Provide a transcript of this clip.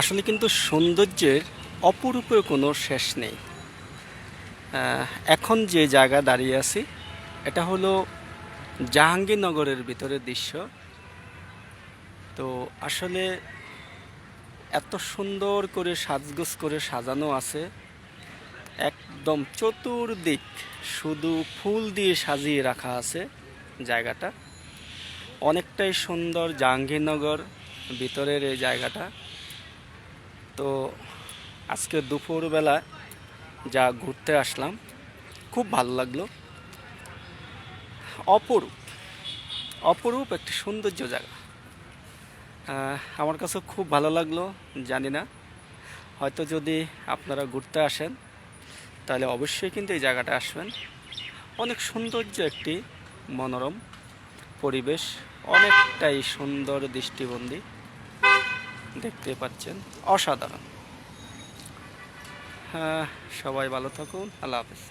আসলে কিন্তু সৌন্দর্যের অপরূপের কোনো শেষ নেই। এখন যে জায়গা দাঁড়িয়ে আছি, এটা হলো জাহাঙ্গীরনগরের ভিতরের দৃশ্য। তো আসলে এত সুন্দর করে সাজগোজ করে সাজানো আছে, একদম চতুর্দিক শুধু ফুল দিয়ে সাজিয়ে রাখা আছে জায়গাটা। অনেকটাই সুন্দর জাহাঙ্গীরনগর ভিতরের এই জায়গাটা। তো আজকে দুপুরবেলা যা ঘুরতে আসলাম, খুব ভালো লাগল। অপরূপ অপরূপ একটি সৌন্দর্য জায়গা। আমার কাছে খুব ভালো লাগল, জানি না। হয়তো যদি আপনারা ঘুরতে আসেন, তাহলে অবশ্যই কিন্তু এই জায়গাটা আসবেন। অনেক সৌন্দর্য একটি মনোরম পরিবেশ, অনেকটাই সুন্দর দৃষ্টিবন্দি দেখতে পাচ্ছেন অসাধারণ। হ্যাঁ সবাই ভালো থাকুন আল্লাহ হাফেজ।